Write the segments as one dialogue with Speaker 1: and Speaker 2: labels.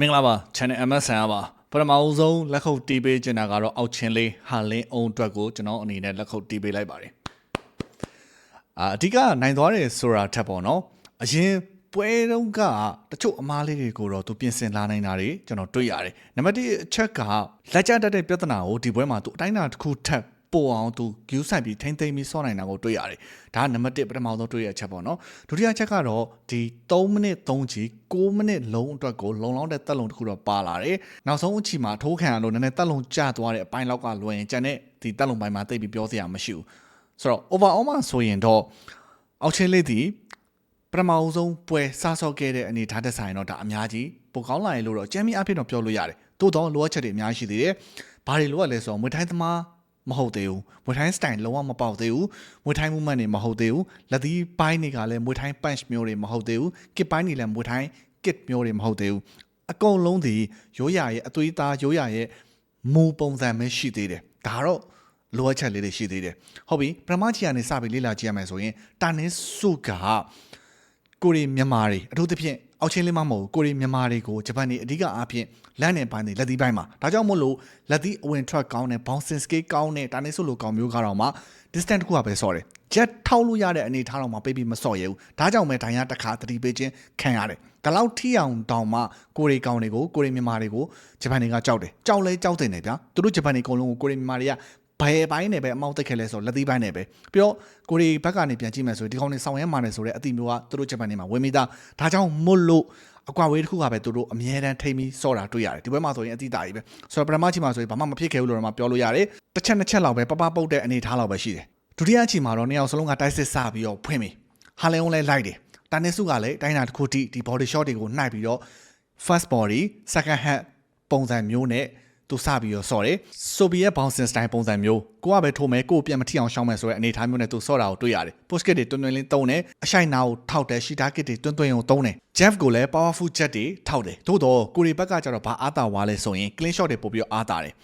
Speaker 1: မင်္ဂလာပါ channel MSN ပါပထမအဆုံးလက်ခုပ်တီးပေးချင်တာကတော့အောက်ချင်းလေးဟာလင်းအောင်အတွက်ကိုကျွန်တော်အနေနဲ့လက်ခုပ်တီးပေးလိုက်ပါတယ်အာအဓိကနိုင်သွားတယ်ဆိုတာထက်ပေါ့နော်အရင်ပွဲတုန်းကတချို့အမားလေးတွေကိုတော့သူပြင်ဆင်လာနိုင်တာတွေကျွန်တော်တွေ့ရတယ်နံပါတ်1အချက်ကလက်ကျတတ်တဲ့ပြဿနာကိုဒီပွဲမှာသူအတိုင်းအတာတစ်ခုထပ် ပို့အောင်သူ view ဆိုင်ပြီးထိမ့်သိမ့်ပြီးစောနိုင်တာကိုတွေ့ရတယ်။ဒါကနံပါတ်1ပထမဆုံးတွေ့ရချက်ပေါ့နော်။ဒုတိယချက်ကတော့ဒီ3မိနစ်3ချီ6မိနစ်လုံးအတွက်ကိုလုံလောက်တဲ့တက်လုံတစ်ခုတော့ပါလာတယ်။နောက်ဆုံးအချီမှာထိုးခံရလို့နည်းနည်းတက်လုံကျသွားတဲ့အပိုင်းလောက်ကလွယ်ရင်ကျန်တဲ့ဒီတက်လုံပိုင်းမှာတိတ်ပြီးပြောစရာမရှိဘူး။ဆိုတော့ overall မှာဆိုရင်တော့အောက်ချင်းလေးဒီပထမအဆုံးပွဲစားဆော့ခဲ့တဲ့အနေထားသက်ဆိုင်တော့ဒါအများကြီးပိုကောင်းလာရင်လို့တော့ကြမ်းမြအဖြစ်တော့ပြောလို့ရတယ်။သို့တော့လိုအပ်ချက်တွေအများကြီးရှိသေးတယ်။ဘာတွေလိုအပ်လဲဆိုတော့မွေထိုင်းသမား မဟုတ်သေးဘူးမွေထိုင်းစတိုင်လုံးဝမပေါက်သေးဘူးမွေထိုင်း movement တွေမဟုတ်သေးဘူးလက်သီးပိုင်းတွေကလည်းမွေထိုင်း punch မျိုးတွေမဟုတ်သေးဘူး kit ပိုင်းတွေလည်းမွေထိုင်း kit မျိုးတွေမဟုတ်သေးဘူးအကုန်လုံးဒီရိုးရရဲ့အသွေးသားရိုးရရဲ့မူပုံစံပဲရှိသေးတယ်ဒါတော့လိုအပ်ချက်လေးတွေရှိသေးတယ်ဟုတ်ပြီပထမချီကနေစပြီးလေ့လာကြည့်ရမယ်ဆိုရင်တာနင်းစုကကိုရီမြန်မာတွေအထူးသဖြင့် အောက်ချင်းလေးမမဟုတ်ကိုရီမြန်မာတွေကိုဂျပန်တွေအဓိကအားဖြင့်လမ်းနယ်ပိုင်းတွေလက်သီးပိုင်းမှာဒါကြောင့်မို့လို့လက်သီးအဝင်ထွက်ကောင်းတဲ့ bouncing scale ကောင်းတဲ့တာနေဆုလိုကောင်းမျိုးကတော့မှ distance တစ်ခုကပဲဆော့တယ် jet ထောက်လို့ရတဲ့အနေထားတော့မှပေးပြီးမဆော့ရဘူးဒါကြောင့်ပဲဒိုင်ရတစ်ခါသတိပေးခြင်းခံရတယ်ဒါလောက်ထိအောင်တောင်မှကိုရီကောင်းတွေကိုကိုရီမြန်မာတွေကိုဂျပန်တွေကကြောက်တယ်ကြောက်လဲကြောက်တယ်နေဗျာသူတို့ဂျပန်တွေအကုန်လုံးကိုကိုရီမြန်မာတွေက ဘယ်ပိုင်းနဲ့ပဲအမောက်တက်ခဲ့လဲဆိုလက်သီးပိုင်းနဲ့ပဲပြီးတော့ကိုရီဘက်ကနေပြန်ကြည့်မယ်ဆိုရင်ဒီကောင်တွေဆောင်ရဲမာနေဆိုတဲ့အတိမျိုးကသူတို့ဂျပန်တွေမှာဝင်မိသားဒါကြောင့်မို့လို့အကွာဝေးတစ်ခုကပဲသူတို့အမြဲတမ်းထိမ့်ပြီးစော့တာတွေ့ရတယ်ဒီဘက်မှာဆိုရင်အတိတာကြီးပဲဆိုတော့ပထမချီမှာဆိုရင်ဘာမှမဖြစ်ခဲ့ဘူးလို့တော့မှပြောလို့ရတယ်တစ်ချက်နှစ်ချက်လောက်ပဲပပပုတ်တဲ့အနေထားလောက်ပဲရှိတယ်ဒုတိယချီမှာတော့နှစ်ယောက်စလုံးကတိုက်စစ်စပြီးတော့ဖွင့်ပြီဟာလန်အောင်လဲလိုက်တယ်တာနစ်စုကလည်းတိုင်းတာတစ်ခုထိဒီ body shot တွေကိုနှိုက်ပြီးတော့ first body second hand ပုံစံမျိုးနဲ့ သူစပြီးတော့ဆော့တယ်ဆိုဗီယက်ဘောင်စင်စတိုင်းပုံစံမျိုးကိုကပဲထိုးမယ်ကိုပြန်မထိအောင်ရှောင်းမယ်ဆိုတဲ့အနေအထားမျိုးနဲ့သူဆော့တာကိုတွေ့ရတယ် post kit တွေတွန်းတွန်းလေးတုံးတယ်အရှိုက်နာကိုထောက်တယ်ရှီတာကစ်တွေတွန်းတွန်းရုံတုံးတယ် Jeff ကိုလည်း powerful jet တွေထောက်တယ်သို့တော့ကိုရီဘက်ကကျတော့ဘာအားတာဝါလဲဆိုရင် clean shot တွေပို့ပြီးတော့အားတာတယ်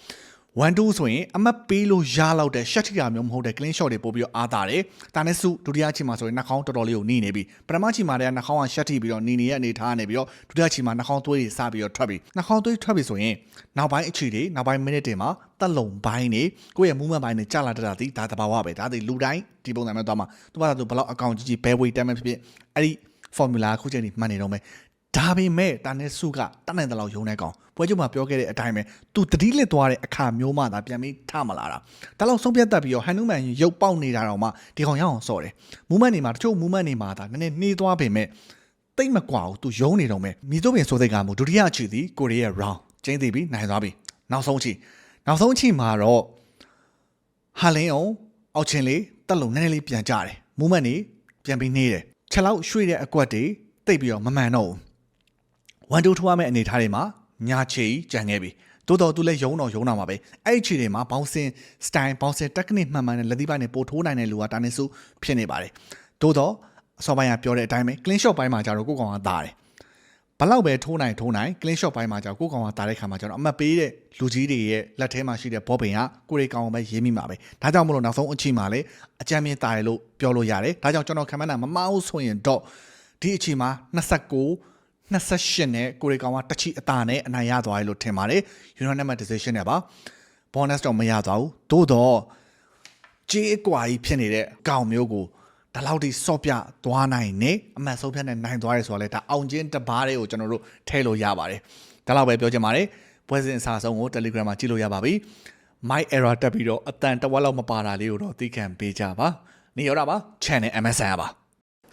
Speaker 1: 1 2ဆိုရင်အမတ်ပေးလို့ရလောက်တဲ့ရှက်ထီယာမျိုးမဟုတ်တဲ့ clean shot တွေပို့ပြီးတော့အားတာတယ်။ဒါနဲ့စုဒုတိယချိန်မှာဆိုရင်နှာခေါင်းတော်တော်လေးကိုနှီးနေပြီ။ပထမချိန်မှာတည်းကနှာခေါင်းကရှက်ထီပြီးတော့နှီးနေတဲ့အနေထားနေပြီးတော့ဒုတိယချိန်မှာနှာခေါင်းသွေးတွေစပြီးတော့ထွက်ပြီ။နှာခေါင်းသွေးထွက်ပြီဆိုရင်နောက်ပိုင်းအခြေတွေနောက်ပိုင်းမိနစ်တွေမှာတက်လုံပိုင်းတွေကိုယ့်ရဲ့ movement ပိုင်းတွေကြာလာတတ်တာဒီဒါတဘာဝပဲဒါဒီလူတိုင်းဒီပုံစံမျိုးသွားမှာသူကသူဘလောက်အကောင့်ကြီးကြီးဘယ်ဝေးတက်မဲ့ဖြစ်ဖြစ်အဲ့ဒီ formula ခုချိန်ဒီမှတ်နေတော့မယ်ဒါပေမဲ့တာနဲ့စုကတတ်နိုင်တဲ့လောက်ယုံနေကောင် ပွဲချုပ်မှာပြောခဲ့တဲ့အတိုင်းပဲသူတတိလစ်သွားတဲ့အခါမျိုးမှသာပြန်ပြီးထမလာတာဒါလောက်ဆုံးဖြတ်တတ်ပြီးတော့ဟန်နူမန်ရုပ်ပေါက်နေတာတော့မှဒီကောင်ရအောင်စော်တယ်မူမန့်နေမှာတချို့မူမန့်နေမှာဒါနည်းနည်းနှေးသွားပေမဲ့တိတ်မကွာဘူးသူယုံနေတော့မယ်မီတိုပင်ဆိုတဲ့ကမှုဒုတိယအချီသည်ကိုရီးယား round ကျင်းသိပြီးနိုင်သွားပြီနောက်ဆုံးအချီနောက်ဆုံးအချီမှာတော့ဟာလင်းအောင်အောက်ချင်းလေးတက်လုံနည်းနည်းလေးပြန်ကြတယ်မူမန့်နေပြန်ပြီးနှေးတယ်ချက်လောက်ရွှေ့တဲ့အကွက်တွေတိတ်ပြီးတော့မမှန်တော့ဘူးဝန်တူထိုးရမယ့်အနေထားတွေမှာ ညာချီကြံခဲ့ပြီတိုးတော်သူလည်းယုံတော့ယုံတာမှာပဲအဲ့ဒီခြေတွေမှာဘောင်းစင်စတိုင်ဘောင်းစင်တက်ကနစ်မှန်မှန်နဲ့လက်သီးပိုင်းနဲ့ပို့ထိုးနိုင်တဲ့လူကတာနေစုဖြစ်နေပါတယ်တိုးတော်အစောပိုင်းကပြောတဲ့အတိုင်းပဲ clean shot ပိုင်းမှာကျတော့ကိုကောင်ကတာတယ်ဘလောက်ပဲထိုးနိုင်ထိုးနိုင် clean shot ပိုင်းမှာကျတော့ကိုကောင်ကတာတဲ့ခါမှာကျတော့အမှတ်ပေးတဲ့လူကြီးတွေရဲ့လက်ထဲမှာရှိတဲ့ဘောပင်ကကိုရီကောင်ပဲရေးမိမှာပဲဒါကြောင့်မလို့နောက်ဆုံးအချိန်မှာလေအကြမ်းမြင်တာတယ်လို့ပြောလို့ရတယ်ဒါကြောင့်ကျွန်တော်ခံမှန်းတာမမအောင်ဆိုရင်တော့ဒီအချိန်မှာ29 28နဲ့ကိုရီကောင်ကတချီအတာနဲ့အနိုင်ရသွားတယ်လို့ထင်ပါတယ် unanimous decision နဲ့ပါ bonus တော့မရသွားဘူးသို့တော့ကြေးအကွာကြီးဖြစ်နေတဲ့ကောင်မျိုးကိုဒါလောက်ထိစော့ပြသွားနိုင်နေအမှန်ဆုံးဖြတ်နဲ့နိုင်သွားရဲဆိုတော့လေဒါအောင်ချင်းတပားတွေကိုကျွန်တော်တို့ထည့်လို့ရပါတယ်ဒါလောက်ပဲပြောချင်ပါတယ်ပွဲစဉ်အစားဆုံးကို Telegram မှာကြည့်လို့ရပါပြီ my error တက်ပြီးတော့အတန်တဝက်လောက်မပါတာလေးကိုတော့သိခံပေးကြပါနေရတာပါ channel MSN ပါ